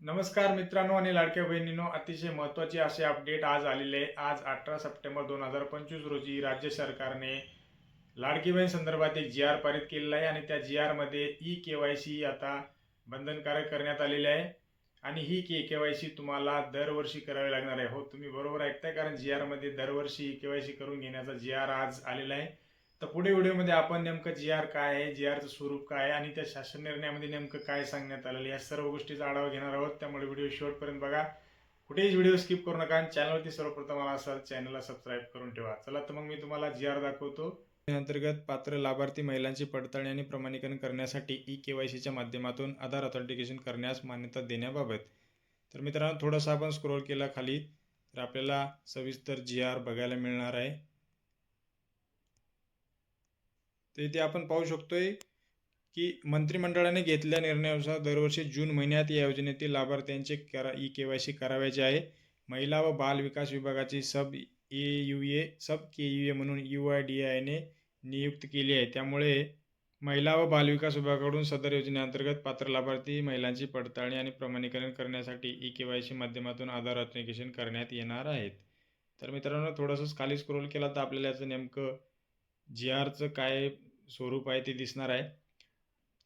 नमस्कार मित्रांनो आणि लाडक्या बहिणींनो अतिशय महत्त्वाचे असे अपडेट आज आलेले आहे. आज अठरा सप्टेंबर दोन हजार पंचवीस रोजी राज्य सरकारने लाडकी बहीण संदर्भात एक जी आर पारित केलेला आहे आणि त्या जी आरमध्ये ई के वाय सी आता बंधनकारक करण्यात आलेले आहे. आणि ही के के वाय सी तुम्हाला दरवर्षी करावी लागणार आहे. हो तुम्ही बरोबर ऐकताय कारण जी आरमध्ये दरवर्षी के वाय सी करून घेण्याचा जी आर आज आलेला आहे. तर पुढे व्हिडिओमध्ये आपण नेमकं जी आर काय आहे जी आरचं स्वरूप काय आहे आणि त्या शासन निर्णयामध्ये नेमकं काय सांगण्यात आलेलं या सर्व गोष्टीचा आढावा घेणार आहोत. त्यामुळे व्हिडिओ शेवटपर्यंत बघा. कुठेही व्हिडिओ स्किप करू नका आणि चॅनलवरती सर्वप्रथम आला असाल चॅनलला सबस्क्राईब करून ठेवा. चला तर मग मी तुम्हाला जी आर दाखवतो. अंतर्गत पात्र लाभार्थी महिलांची पडताळणी आणि प्रमाणीकरण करण्यासाठी ई के वाय सीच्या माध्यमातून आधार ऑथेंटिकेशन करण्यास मान्यता देण्याबाबत. तर मित्रांनो थोडंसं आपण स्क्रोल केला खाली. तर आपल्याला सविस्तर जी आर बघायला मिळणार आहे. तर इथे आपण पाहू शकतोय की मंत्रिमंडळाने घेतलेल्या निर्णयानुसार दरवर्षी जून महिन्यात या योजनेतील लाभार्थ्यांचे करा ई के वाय सी करावायचे आहे. महिला व बाल विकास विभागाची सब ए U A sub K U A म्हणून यू आय डी आयने नियुक्त केली आहे. त्यामुळे महिला व बालविकास विभागाकडून सदर योजनेअंतर्गत पात्र लाभार्थी महिलांची पडताळणी आणि प्रमाणीकरण करण्यासाठी ई के वाय सी माध्यमातून आधार ऑथेंटिकेशन करण्यात येणार आहेत. तर मित्रांनो थोडंसं खाली स्क्रोल केला तर आपल्याला याचं नेमकं जी आरचं काय स्वरूप आहे ते दिसणार आहे.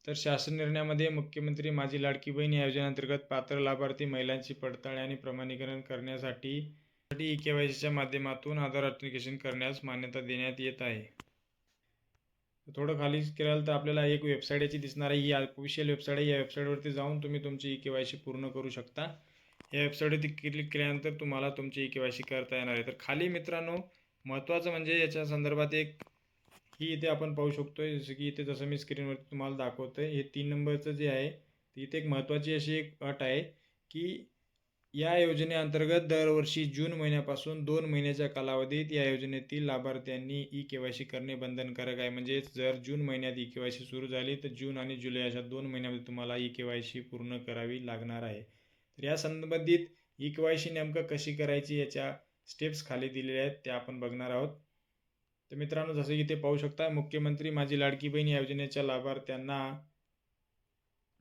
तर शासन निर्णयामध्ये मुख्यमंत्री माझी लाडकी बहीण या योजनेअंतर्गत पात्र लाभार्थी महिलांची पडताळणी आणि प्रमाणीकरण करण्यासाठी ई के वाय सीच्या माध्यमातून आधार ऑथेंटिकेशन करण्यास मान्यता देण्यात येत आहे. थोडं खाली केलं तर आपल्याला एक वेबसाईट याची दिसणार आहे. ही ऑफिशियल वेबसाईट आहे. या वेबसाईटवरती जाऊन तुम्ही तुमची ई के वाय सी पूर्ण करू शकता. या वेबसाईटवरती क्लिक केल्यानंतर तुम्हाला तुमची ई के वाय सी करता येणार आहे. तर खाली मित्रांनो महत्त्वाचं म्हणजे याच्या संदर्भात एक ही इथे आपण पाहू शकतोय जसं की इथे जसं मी स्क्रीनवरती तुम्हाला दाखवतोय हे तीन नंबरचं जे आहे ते इथे एक महत्त्वाची अशी एक अट आहे की या योजनेअंतर्गत दरवर्षी जून महिन्यापासून दोन महिन्याच्या कालावधीत या योजनेतील लाभार्थ्यांनी ई के वाय सी करणे बंधनकारक आहे. म्हणजे जर जून महिन्यात ई के वाय सी सुरू झाली तर जून आणि जुलै अशा दोन महिन्यामध्ये तुम्हाला ई के वाय सी पूर्ण करावी लागणार आहे. तर या संबंधित ई के वाय सी नेमकं कशी करायची याच्या स्टेप्स खाली दिलेल्या आहेत त्या आपण बघणार आहोत. तर मित्रांनो जसं की ते पाहू शकता मुख्यमंत्री माझी लाडकी बहीण या योजनेच्या लाभार्थ्यांना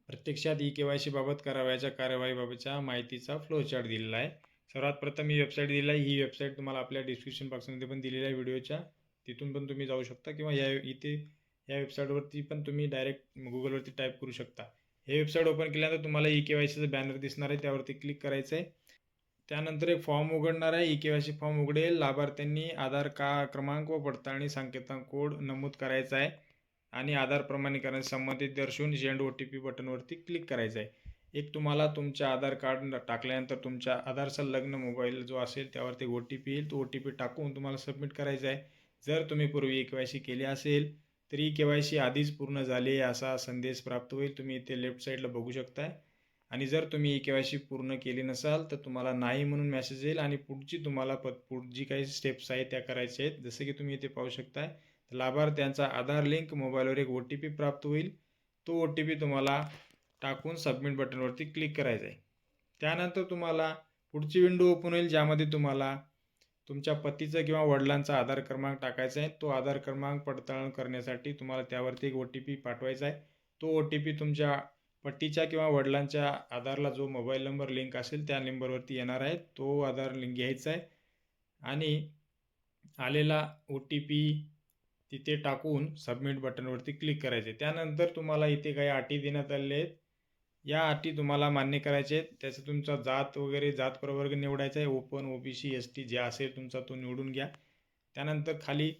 प्रत्यक्षात ई के वाय सी बाबत करावयाच्या कार्यवाहीबाबतच्या माहितीचा फ्लोचार्ट दिलेला आहे. सर्वात प्रथम ही वेबसाईट दिलेली आहे. ही वेबसाईट तुम्हाला आपल्या डिस्क्रिप्शन बॉक्समध्ये पण दिलेली आहे व्हिडिओच्या. तिथून पण तुम्ही जाऊ शकता किंवा या इथे या वेबसाईटवरती पण तुम्ही डायरेक्ट गुगलवरती टाईप करू शकता. हे वेबसाईट ओपन केल्यानंतर तुम्हाला ई के वाय सीचं बॅनर दिसणार आहे. त्यावरती क्लिक करायचं आहे त्यानंतर एक फॉर्म उघडणार आहे. E K Y C form उघडेल. लाभार्थ्यांनी आधार का क्रमांक व पडताळणी संकेतांक कोड नमूद करायचा आहे आणि आधार प्रमाणीकरण संबंधित दर्शवून झेंड ओ टी पी बटनवरती क्लिक करायचं आहे. एक तुम्हाला तुमच्या आधार कार्ड टाकल्यानंतर तुमच्या आधार संलग्न मोबाईल जो असेल त्यावरती ओ टी पी येईल. तो ओ टी पी टाकून तुम्हाला सबमिट करायचा आहे. जर तुम्ही पूर्वी ई के वाय सी केली असेल तर ई के वाय सी आधीच पूर्ण झाली असा संदेश प्राप्त होईल. तुम्ही इथे लेफ्ट साईडला बघू शकताय. आणि जर तुम्ही ई के वाय सी पूर्ण केली नसाल तर तुम्हाला नाही म्हणून मेसेज येईल आणि पुढची तुम्हाला प पुढची काही स्टेप्स आहेत त्या करायच्या आहेत. जसं की तुम्ही इथे पाहू शकताय लाभार्थ्यांचा आधार लिंक मोबाईलवर एक ओ टी पी प्राप्त होईल. तो ओ टी पी तुम्हाला टाकून सबमिट बटनवरती क्लिक करायचं आहे. त्यानंतर तुम्हाला पुढची विंडो ओपन होईल ज्यामध्ये तुम्हाला तुमच्या पतीचा किंवा वडिलांचा आधार क्रमांक टाकायचा आहे. तो आधार क्रमांक पडताळून करण्यासाठी तुम्हाला त्यावरती एक ओ टी पी पाठवायचा आहे. तो ओ टी पी तुमच्या पट्टीच्या किंवा वडिलांच्या आधारला जो मोबाईल नंबर लिंक असेल त्या नंबरवरती येणार आहे. तो आधार लिंक घ्यायचा आहे. आणि आलेला ओ टी पी तिथे टाकून सबमिट बटनवरती क्लिक करायचे. त्यानंतर तुम्हाला इथे काही अटी देण्यात आलेल्या आहेत. या अटी तुम्हाला मान्य करायचे आहेत. त्याचं तुमचा जात वगैरे जात प्रवर्ग निवडायचा आहे. Open O B C S T जे असेल तुमचा तो निवडून घ्या. त्यानंतर खाली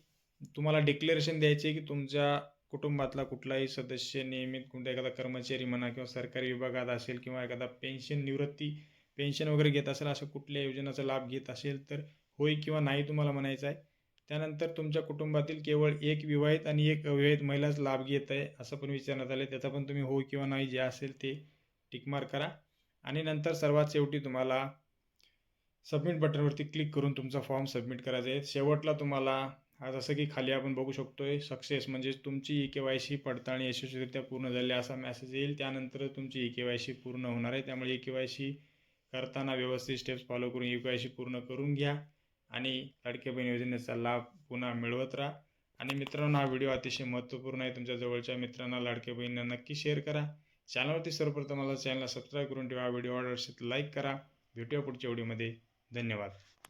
तुम्हाला डिक्लेरेशन द्यायचे आहे की तुमच्या कुटुंबातला कुठलाही सदस्य नियमित कोणत्या एखादा कर्मचारी म्हणा किंवा सरकारी विभागात असेल किंवा एखादा पेन्शन निवृत्ती पेन्शन वगैरे घेत असेल असं कुठल्या योजनेचा लाभ घेत असेल तर होय किंवा नाही तुम्हाला म्हणायचं आहे. त्यानंतर तुमच्या कुटुंबातील केवळ एक विवाहित आणि एक अविवाहित महिलाच लाभ घेत आहे असं पण विचारण्यात आलं त्याचा पण तुम्ही हो किंवा नाही जे असेल ते टिकमार करा. आणि नंतर सर्वात शेवटी तुम्हाला सबमिट बटनवरती क्लिक करून तुमचा फॉर्म सबमिट करायचा आहे. शेवटला तुम्हाला हा जसं की खाली आपण बघू शकतोय सक्सेस म्हणजे तुमची ई के वाय सी पडताळणी यशस्वीरित्या पूर्ण झाली असा मेसेज येईल. त्यानंतर तुमची ई के वाय सी पूर्ण होणार आहे. त्यामुळे ई के वाय सी करताना व्यवस्थित स्टेप्स फॉलो करून ई के वाय सी पूर्ण करून घ्या आणि लाडके बहीण योजनेचा लाभ पुन्हा मिळवत राहा. आणि मित्रांनो हा व्हिडिओ अतिशय महत्त्वपूर्ण आहे. तुमच्या जवळच्या मित्रांना लाडक्या बहिणींना नक्की शेअर करा. चॅनलवरती सर्वप्रथम मला चॅनलला सबस्क्राईब करून ठेवा. व्हिडिओ आवडला असेल लाईक करा. भेटूया पुढच्या व्हिडिओमध्ये धन्यवाद.